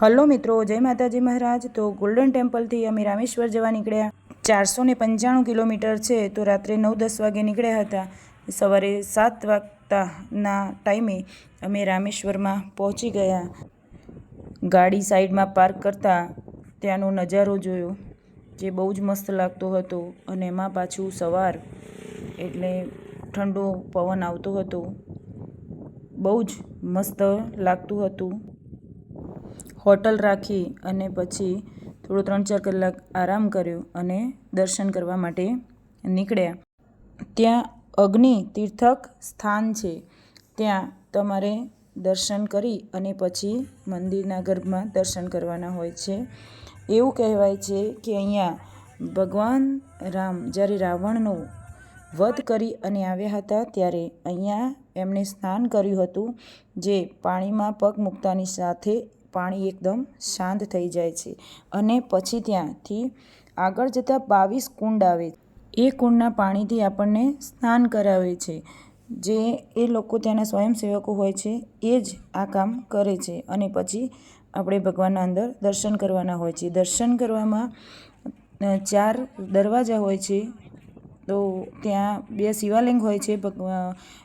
Hello મિત્રો, જય માતાજી મહારાજ. તો ગોલ્ડન ટેમ્પલથી અમે રામેશ્વર જવા નીકળ્યા. ચારસો ને પંચાણું કિલોમીટર છે, તો રાત્રે નવ દસ વાગે નીકળ્યા હતા. સવારે સાત વાગતાના ટાઈમે અમે રામેશ્વરમાં પહોંચી ગયા. ગાડી સાઈડમાં પાર્ક કરતાં ત્યાંનો નજારો જોયો, જે બહુ જ મસ્ત લાગતો હતો અને એમાં પાછું સવાર એટલે ઠંડો પવન આવતો હતો. બહુ જ મસ્ત લાગતું હતું. હોટલ રાખી અને પછી થોડો ત્રણ ચાર કલાક આરામ કર્યો અને દર્શન કરવા માટે નીકળ્યા. ત્યાં અગ્નિ તીર્થક સ્થાન છે. ત્યાં તમારે દર્શન કરી અને પછી મંદિરના ગર્ભમાં દર્શન કરવાના હોય છે. એવું કહેવાય છે કે અહીંયા ભગવાન રામ જ્યારે રાવણનો વધ કરી અને આવ્યા હતા ત્યારે અહીંયા એમણે સ્નાન કર્યું હતું, જે પાણીમાં પગ મૂકતાની સાથે પાણી એકદમ શાંત થઈ જાય છે અને પછી ત્યાંથી આગળ જતાં બાવીસ કુંડ આવે એ કુંડના પાણીથી આપણને સ્નાન કરાવે છે. જે એ લોકો ત્યાંના સ્વયંસેવકો હોય છે, એ જ આ કામ કરે છે. અને પછી આપણે ભગવાનના અંદર દર્શન કરવાના હોય છે. દર્શન કરવામાં ચાર દરવાજા હોય છે. તો ત્યાં બે શિવાલિંગ હોય છે.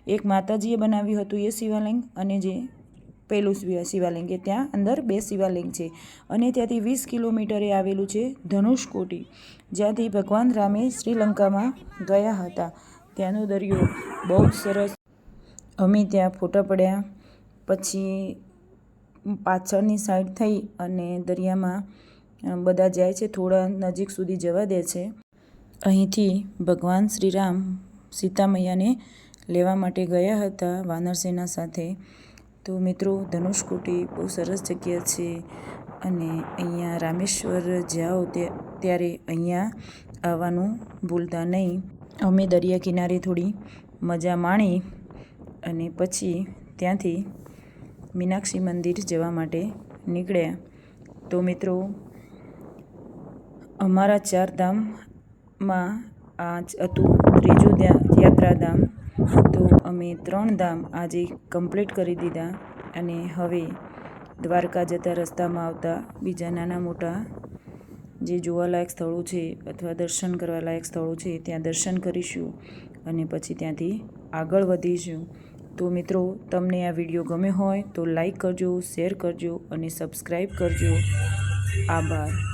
એક માતાજીએ બનાવ્યું હતું એ શિવાલિંગ અને જે પેલું શિવાલિંગ એ ત્યાં અંદર બે શિવાલિંગ છે. અને ત્યાંથી વીસ કિલોમીટરે આવેલું છે ધનુષકોટી જ્યાંથી ભગવાન રામે શ્રીલંકામાં ગયા હતા. ત્યાંનો દરિયો બહુ જ સરસ. અમે ત્યાં ફોટા પડ્યા, પછી પાછળની સાઈડ થઈ અને દરિયામાં બધા જાય છે, થોડા નજીક સુધી જવા દે છે. અહીંથી ભગવાન શ્રીરામ સીતામૈયાને લેવા માટે ગયા હતા વાનરસેના સાથે. તો મિત્રો ધનુષકોટી બહુ સરસ જગ્યા છે અને અહીંયા રામેશ્વર જાઓ ત્યારે અહીંયા આવવાનું ભૂલતા નહીં. અમે દરિયા કિનારે થોડી મજા માણી અને પછી ત્યાંથી મીનાક્ષી મંદિર જવા માટે નીકળ્યા. તો મિત્રો, અમારા ચારધામમાં આ જ હતું. ત્રીજું યાત્રાધામ અમે ત્રણ ધામ આજે કમ્પ્લીટ કરી દીધા અને હવે દ્વારકા જતા રસ્તામાં આવતા બીજા નાના મોટા જે જોવાલાયક સ્થળો છે અથવા દર્શન કરવાલાયક સ્થળો છે ત્યાં દર્શન કરીશું અને પછી ત્યાંથી આગળ વધીશું. તો મિત્રો, તમને આ વીડિયો ગમ્યો હોય તો લાઈક કરજો, શેર કરજો અને સબસ્ક્રાઈબ કરજો. આભાર.